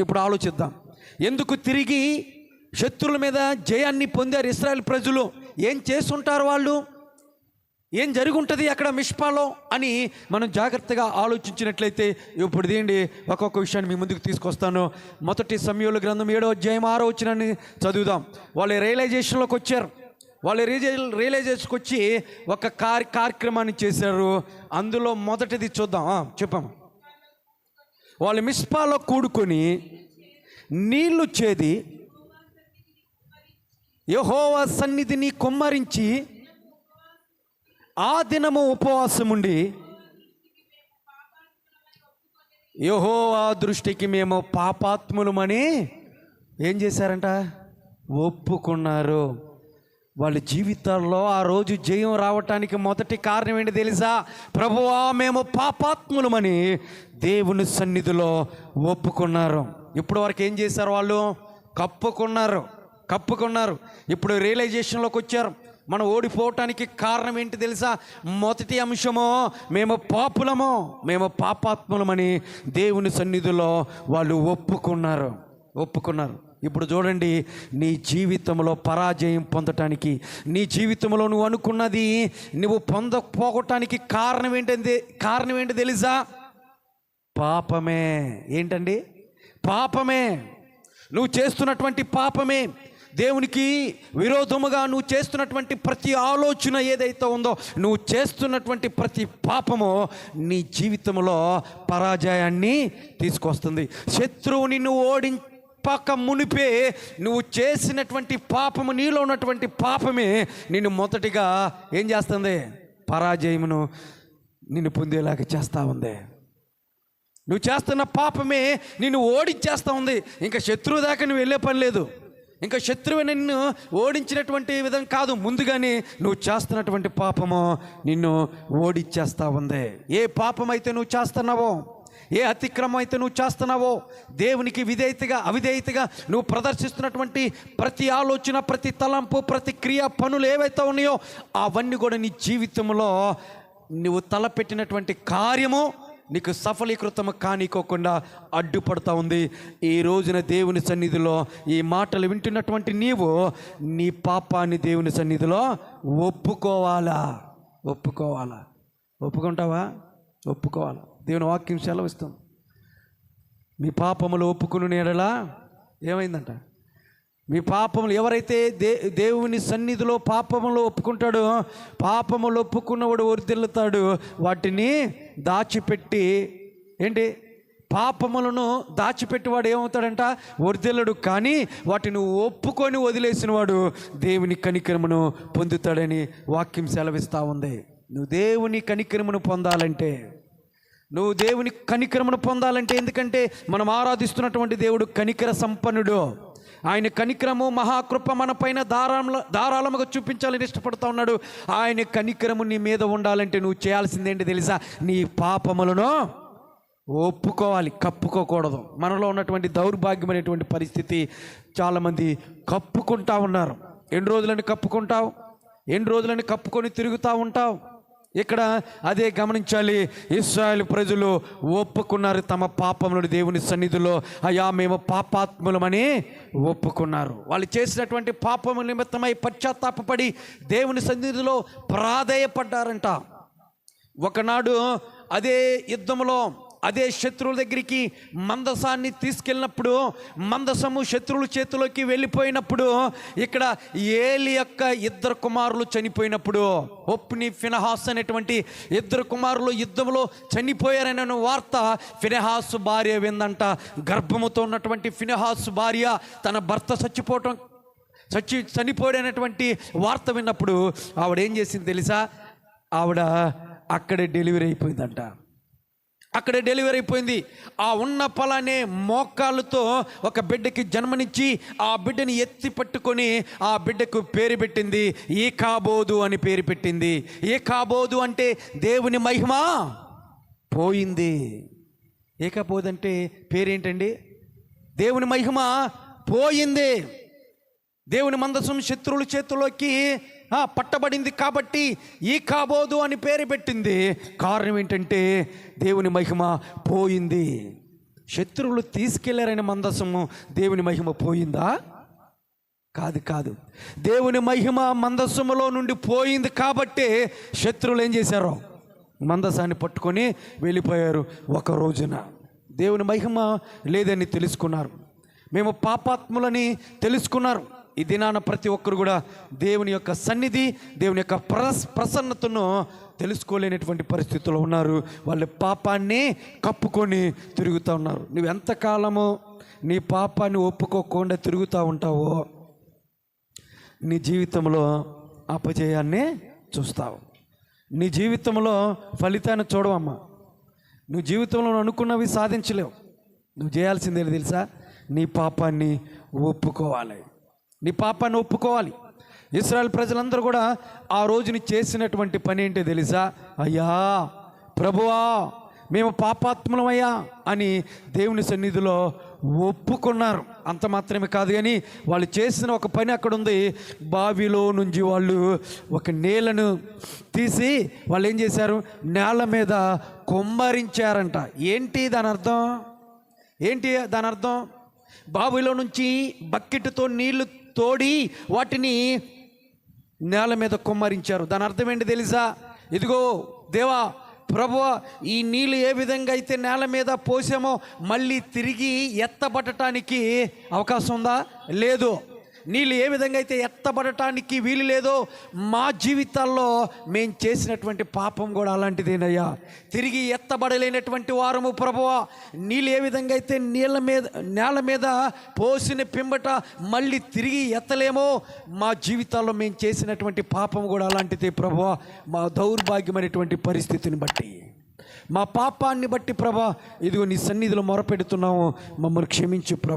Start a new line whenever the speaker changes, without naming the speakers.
ఇప్పుడు ఆలోచిద్దాం. ఎందుకు తిరిగి శత్రువుల మీద జయాన్ని పొందారు ఇస్రాయల్ ప్రజలు? ఏం చేస్తుంటారు వాళ్ళు? ఏం జరుగుంటుంది ఉంటుంది అక్కడ మిష్పాలో? అని మనం జాగ్రత్తగా ఆలోచించినట్లయితే ఇప్పుడు దేండి ఒక్కొక్క విషయాన్ని మీ ముందుకు తీసుకొస్తాను. మొదటి సమయంలో గ్రంథం ఏడో అధ్యాయం ఆరో వచ్చినని చదువుదాం. వాళ్ళు రియలైజేషన్లోకి వచ్చారు. వాళ్ళు రియలై రియలైజేషన్కి వచ్చి ఒక కార్య కార్యక్రమాన్ని చేశారు. అందులో మొదటిది చూద్దాం. చెప్పాము వాళ్ళు మిస్పాలో కూడుకొని నీళ్ళు చేది యహోవా సన్నిధిని కుమ్మరించి ఆ దినము ఉపవాసముండి యహోవా దృష్టికి మేము పాపాత్ములమని ఏం చేశారంట? ఒప్పుకున్నారు. వాళ్ళ జీవితాల్లో ఆ రోజు జయం రావటానికి మొదటి కారణం ఏంటి తెలుసా? ప్రభువా మేము పాపాత్ములమని దేవుని సన్నిధిలో ఒప్పుకున్నారు. ఇప్పుడు వరకు ఏం చేశారు వాళ్ళు? కప్పుకున్నారు. కప్పుకున్నారు. ఇప్పుడు రియలైజేషన్లోకి వచ్చారు. మనం ఓడిపోవటానికి కారణం ఏంటి తెలుసా? మొదటి అంశము మేము పాపులము మేము పాపాత్ములమని దేవుని సన్నిధిలో వాళ్ళు ఒప్పుకున్నారు. ఒప్పుకున్నారు. ఇప్పుడు చూడండి నీ జీవితంలో పరాజయం పొందటానికి నీ జీవితంలో నువ్వు అనుకున్నది నువ్వు పొందకపోవటానికి కారణం ఏంటంటే కారణం ఏంటి తెలుసా? పాపమే. ఏంటండి? పాపమే. నువ్వు చేస్తున్నటువంటి పాపమే. దేవునికి విరోధముగా నువ్వు చేస్తున్నటువంటి ప్రతి ఆలోచన ఏదైతే ఉందో నువ్వు చేస్తున్నటువంటి ప్రతి పాపము నీ జీవితంలో పరాజయాన్ని తీసుకొస్తుంది. శత్రువు నిన్ను పక్క మునిపే నువ్వు చేసినటువంటి పాపము నీలో ఉన్నటువంటి పాపమే నిన్ను మొదటిగా ఏం చేస్తుంది? పరాజయమును నిన్ను పొందేలాగా చేస్తూ ఉంది. నువ్వు చేస్తున్న పాపమే నిన్ను ఓడించేస్తూ ఉంది. ఇంకా శత్రువు దాకా నువ్వు వెళ్ళే పని లేదు. ఇంకా శత్రువు నిన్ను ఓడించినటువంటి విధం కాదు. ముందుగానే నువ్వు చేస్తున్నటువంటి పాపము నిన్ను ఓడించేస్తూ ఉంది. ఏ పాపం అయితే నువ్వు చేస్తున్నావో ఏ అతిక్రమం అయితే నువ్వు చేస్తున్నావో దేవునికి విధేయతగా అవిధేయతగా నువ్వు ప్రదర్శిస్తున్నటువంటి ప్రతి ఆలోచన ప్రతి తలంపు ప్రతి క్రియ పనులు ఏవైతే ఉన్నాయో అవన్నీ కూడా నీ జీవితంలో నువ్వు తలపెట్టినటువంటి కార్యము నీకు సఫలీకృతం కానికోకుండా అడ్డుపడతా ఉంది. ఈ రోజున దేవుని సన్నిధిలో ఈ మాటలు వింటున్నటువంటి నీవు నీ పాపాన్ని దేవుని సన్నిధిలో ఒప్పుకోవాలా? ఒప్పుకోవాలా? ఒప్పుకుంటావా? ఒప్పుకోవాలా? దేవుని వాక్యం సెలవిస్తాం మీ పాపములు ఒప్పుకుని నేడలా ఏమైందంట? మీ పాపములు ఎవరైతే దే దేవుని సన్నిధిలో పాపములు ఒప్పుకుంటాడో పాపములు ఒప్పుకున్నవాడు వరిదిల్లుతాడు వాటిని దాచిపెట్టి ఏంటి? పాపములను దాచిపెట్టివాడు ఏమవుతాడంట? వర్దిల్లడు కానీ వాటిని ఒప్పుకొని వదిలేసినవాడు దేవుని కనికరమును పొందుతాడని వాక్యం సెలవిస్తూ ఉంది. నువ్వు దేవుని కనికరమును పొందాలంటే నువ్వు దేవుని కనికరమును పొందాలంటే ఎందుకంటే మనం ఆరాధిస్తున్నటువంటి దేవుడు కనికర సంపన్నుడు. ఆయన కనికరము మహాకృప మన పైన దారాలముగా ధారాళముగా చూపించాలని ఇష్టపడుతూ ఉన్నాడు. ఆయన కనికరము నీ మీద ఉండాలంటే నువ్వు చేయాల్సిందేంటి తెలుసా? నీ పాపములను ఒప్పుకోవాలి కప్పుకోకూడదు. మనలో ఉన్నటువంటి దౌర్భాగ్యమైనటువంటి పరిస్థితి చాలామంది కప్పుకుంటా ఉన్నారు. ఎన్ని రోజులని కప్పుకుంటావు? ఎన్ని రోజులని కప్పుకొని తిరుగుతూ ఉంటావు? ఇక్కడ అదే గమనించాలి. ఇస్రాయల్ ప్రజలు ఒప్పుకున్నారు తమ పాపములను దేవుని సన్నిధిలో. అయా మేము పాపాత్ములమని ఒప్పుకున్నారు. వాళ్ళు చేసినటువంటి పాపము నిమిత్తమై పశ్చాత్తాపపడి దేవుని సన్నిధిలో ప్రాధేయపడ్డారంట. ఒకనాడు అదే యుద్ధంలో అదే శత్రువుల దగ్గరికి మందసాన్ని తీసుకెళ్ళినప్పుడు మందసము శత్రువుల చేతిలోకి వెళ్ళిపోయినప్పుడు ఇక్కడ ఏలి యొక్క ఇద్దరు కుమారులు చనిపోయినప్పుడు ఒప్ని ఫినహాస్ అనేటువంటి ఇద్దరు కుమారులు యుద్ధంలో చనిపోయారనే వార్త ఫినహాస్ భార్య విందంట. గర్భముతో ఉన్నటువంటి ఫినహాస్ భార్య తన భర్త చచ్చిపోవటం చచ్చి చనిపోయాడనేటువంటి వార్త విన్నప్పుడు ఆవిడ ఏం చేసింది తెలుసా? ఆవిడ అక్కడే డెలివరీ అయిపోయిందంట. అక్కడే డెలివరీ అయిపోయింది. ఆ ఉన్న పొలానే మోకాళ్ళతో ఒక బిడ్డకి జన్మనిచ్చి ఆ బిడ్డని ఎత్తి పట్టుకొని ఆ బిడ్డకు పేరు పెట్టింది. ఈ కాబోదు అని పేరు పెట్టింది. ఏ కాబోదు అంటే దేవుని మహిమ పోయింది. ఏకపోదంటే పేరేంటండి? దేవుని మహిమ పోయింది. దేవుని మందసం శత్రువుల చేతుల్లోకి పట్టబడింది కాబట్టి ఈ కాబోదు అని పేరు పెట్టింది. కారణం ఏంటంటే దేవుని మహిమ పోయింది. శత్రువులు తీసుకెళ్ళారని మందసము దేవుని మహిమ పోయిందా? కాదు కాదు. దేవుని మహిమ మందస్సుములో నుండి పోయింది కాబట్టే శత్రువులు ఏం చేశారు? మందసాన్ని పట్టుకొని వెళ్ళిపోయారు ఒక రోజున. దేవుని మహిమ లేదని తెలుసుకున్నారు. మేము పాపాత్ములని తెలుసుకున్నారు. ఈ దినాన ప్రతి ఒక్కరు కూడా దేవుని యొక్క సన్నిధి దేవుని యొక్క ప్రస్ ప్రసన్నతను తెలుసుకోలేనటువంటి పరిస్థితుల్లో ఉన్నారు. వాళ్ళ పాపాన్ని కప్పుకొని తిరుగుతూ ఉన్నారు. నువ్వు ఎంతకాలము నీ పాపాన్ని ఒప్పుకోకుండా తిరుగుతూ ఉంటావో నీ జీవితంలో అపజయాన్ని చూస్తావు. నీ జీవితంలో ఫలితాన్ని చూడవమ్మా. నువ్వు జీవితంలో అనుకున్నవి సాధించలేవు. నువ్వు చేయాల్సిందే తెలుసా? నీ పాపాన్ని ఒప్పుకోవాలి. నీ పాపాన్ని ఒప్పుకోవాలి. ఇస్రాయల్ ప్రజలందరూ కూడా ఆ రోజుని చేసినటువంటి పని ఏంటో తెలుసా? అయ్యా ప్రభువా మేము పాపాత్ములమయ్యా అని దేవుని సన్నిధిలో ఒప్పుకున్నారు. అంత మాత్రమే కాదు కానీ వాళ్ళు చేసిన ఒక పని అక్కడ ఉంది. బావిలో నుంచి వాళ్ళు ఒక నేలను తీసి వాళ్ళు ఏం చేశారు? నేల మీద కొమ్మరించారంట. ఏంటి దాని అర్థం? ఏంటి దాని అర్థం? బావిలో నుంచి బకెట్తో నీళ్ళు తోడి వాటిని నేల మీద కుమ్మరించారు. దాని అర్థం ఏంటి తెలుసా? ఇదిగో దేవా ప్రభు ఈ నీళ్ళు ఏ విధంగా అయితే నేల మీద పోసామో మళ్ళీ తిరిగి ఎత్తబడటానికి అవకాశం ఉందా? లేదు. నీళ్ళు ఏ విధంగా అయితే ఎత్తబడటానికి వీలు లేదో మా జీవితాల్లో మేము చేసినటువంటి పాపం కూడా అలాంటిదేనయ్యా. తిరిగి ఎత్తబడలేనటువంటి వారము ప్రభువా నీళ్ళు ఏ విధంగా అయితే నీళ్ళ మీద నేల మీద పోసిన పింబట మళ్ళీ తిరిగి ఎత్తలేమో మా జీవితాల్లో మేము చేసినటువంటి పాపం కూడా అలాంటిదే ప్రభువా. మా దౌర్భాగ్యమైనటువంటి పరిస్థితిని బట్టి మా పాపాన్ని బట్టి ప్రభా ఇదిగో నీ సన్నిధిలో మొరపెడుతున్నాము. మమ్మల్ని క్షమించు ప్రభా.